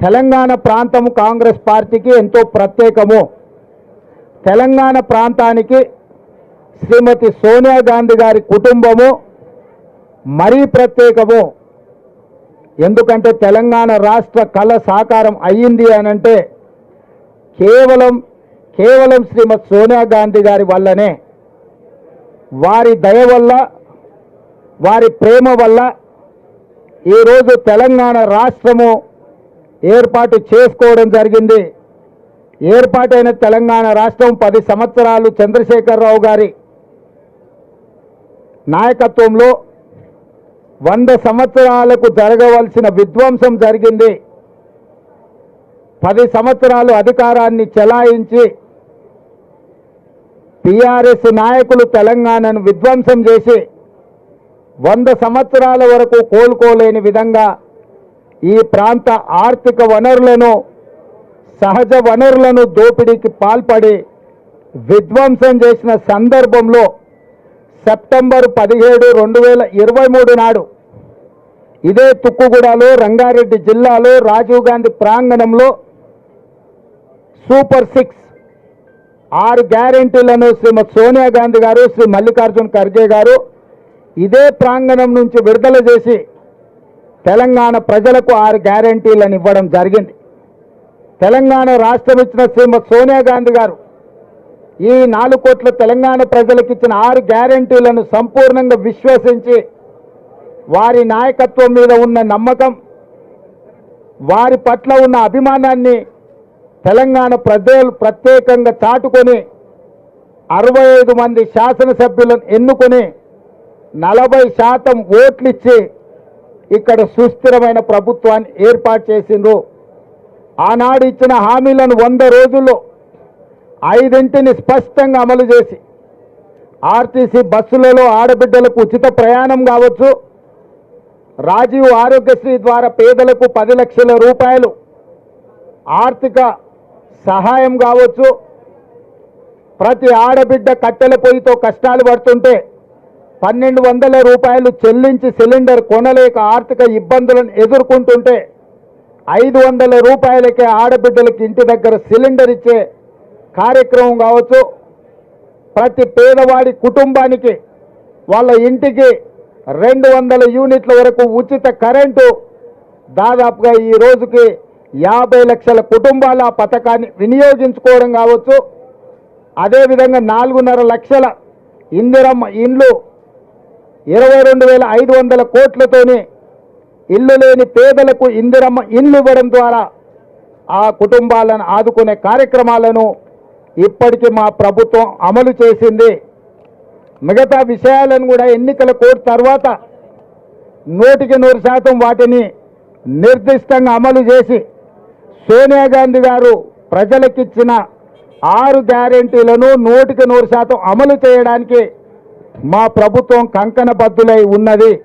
తెలంగాణ ప్రాంతము కాంగ్రెస్ పార్టీకి ఎంతో ప్రత్యేకము. తెలంగాణ ప్రాంతానికి శ్రీమతి సోనియా గాంధీ గారి కుటుంబము మరీ ప్రత్యేకము. ఎందుకంటే తెలంగాణ రాష్ట్ర కళ సాకారం అయ్యింది అనంటే కేవలం కేవలం శ్రీమతి సోనియా గాంధీ గారి వల్లనే వారి దయ వల్ల వారి ప్రేమ వల్ల ఈరోజు తెలంగాణ రాష్ట్రము ఏర్పాటు చేసుకోవడం జరిగింది. ఏర్పాటైన తెలంగాణ రాష్ట్రం పది సంవత్సరాలు చంద్రశేఖరరావు గారి నాయకత్వంలో వంద సంవత్సరాలకు జరగవలసిన విధ్వంసం జరిగింది. పది సంవత్సరాలు అధికారాన్ని చెలాయించి టిఆర్ఎస్ నాయకులు తెలంగాణను విధ్వంసం చేసి వంద సంవత్సరాల వరకు కోలుకోలేని విధంగా ఈ ప్రాంత ఆర్థిక వనరులను సహజ వనరులను దోపిడీకి పాల్పడి విధ్వంసం చేసిన సందర్భంలో సెప్టెంబర్ పదిహేడు రెండు వేల ఇరవై మూడు నాడు ఇదే తుక్కుగూడలో రంగారెడ్డి జిల్లాలో రాజీవ్ గాంధీ ప్రాంగణంలో సూపర్ సిక్స్ ఆరు గ్యారెంటీలను శ్రీమతి సోనియా గాంధీ గారు శ్రీ మల్లికార్జున్ ఖర్గే గారు ఇదే ప్రాంగణం నుంచి విడుదల చేసి తెలంగాణ ప్రజలకు ఆరు గ్యారెంటీలను ఇవ్వడం జరిగింది. తెలంగాణ రాష్ట్రం ఇచ్చిన శ్రీమతి సోనియా గాంధీ గారు ఈ నాలుగు కోట్ల తెలంగాణ ప్రజలకు ఇచ్చిన ఆరు గ్యారెంటీలను సంపూర్ణంగా విశ్వసించి వారి నాయకత్వం మీద ఉన్న నమ్మకం వారి పట్ల ఉన్న అభిమానాన్ని తెలంగాణ ప్రజలు ప్రత్యేకంగా చాటుకొని అరవై ఐదు మంది శాసనసభ్యులను ఎన్నుకొని నలభై శాతం ఓట్లిచ్చి ఇక్కడ సుస్థిరమైన ప్రభుత్వాన్ని ఏర్పాటు చేసిండ్రు. ఆనాడు ఇచ్చిన హామీలను వంద రోజుల్లో ఐదింటిని స్పష్టంగా అమలు చేసి ఆర్టీసీ బస్సులలో ఆడబిడ్డలకు ఉచిత ప్రయాణం కావచ్చు రాజీవ్ ఆరోగ్యశ్రీ ద్వారా పేదలకు పది లక్షల రూపాయలు ఆర్థిక సహాయం కావచ్చు. ప్రతి ఆడబిడ్డ కట్టెల పొయ్యితో కష్టాలు పడుతుంటే పన్నెండు వందల రూపాయలు చెల్లించి సిలిండర్ కొనలేక ఆర్థిక ఇబ్బందులను ఎదుర్కొంటుంటే ఐదు వందల రూపాయలకే ఆడబిడ్డలకి ఇంటి దగ్గర సిలిండర్ ఇచ్చే కార్యక్రమం కావచ్చు. ప్రతి పేదవాడి కుటుంబానికి వాళ్ళ ఇంటికి రెండు వందల యూనిట్ల వరకు ఉచిత కరెంటు దాదాపుగా ఈ రోజుకి యాభై లక్షల కుటుంబాల ఆ పథకాన్ని వినియోగించుకోవడం కావచ్చు. అదేవిధంగా నాలుగున్నర లక్షల ఇందిరమ్మ ఇండ్లు ఇరవై రెండు వేల ఐదు వందల కోట్లతోని ఇల్లు లేని పేదలకు ఇందిరమ్మ ఇల్లు ఇవ్వడం ద్వారా ఆ కుటుంబాలను ఆదుకునే కార్యక్రమాలను ఇప్పటికీ మా ప్రభుత్వం అమలు చేసింది. మిగతా విషయాలను కూడా ఎన్నికల కోడ్ తర్వాత నూటికి నూరు శాతం వాటిని నిర్దిష్టంగా అమలు చేసి సోనియా గాంధీ గారు ప్రజలకిచ్చిన ఆరు గ్యారెంటీలను నూటికి నూరు శాతం అమలు చేయడానికి మా ప్రభుత్వం కంకణబద్దులై ఉన్నది.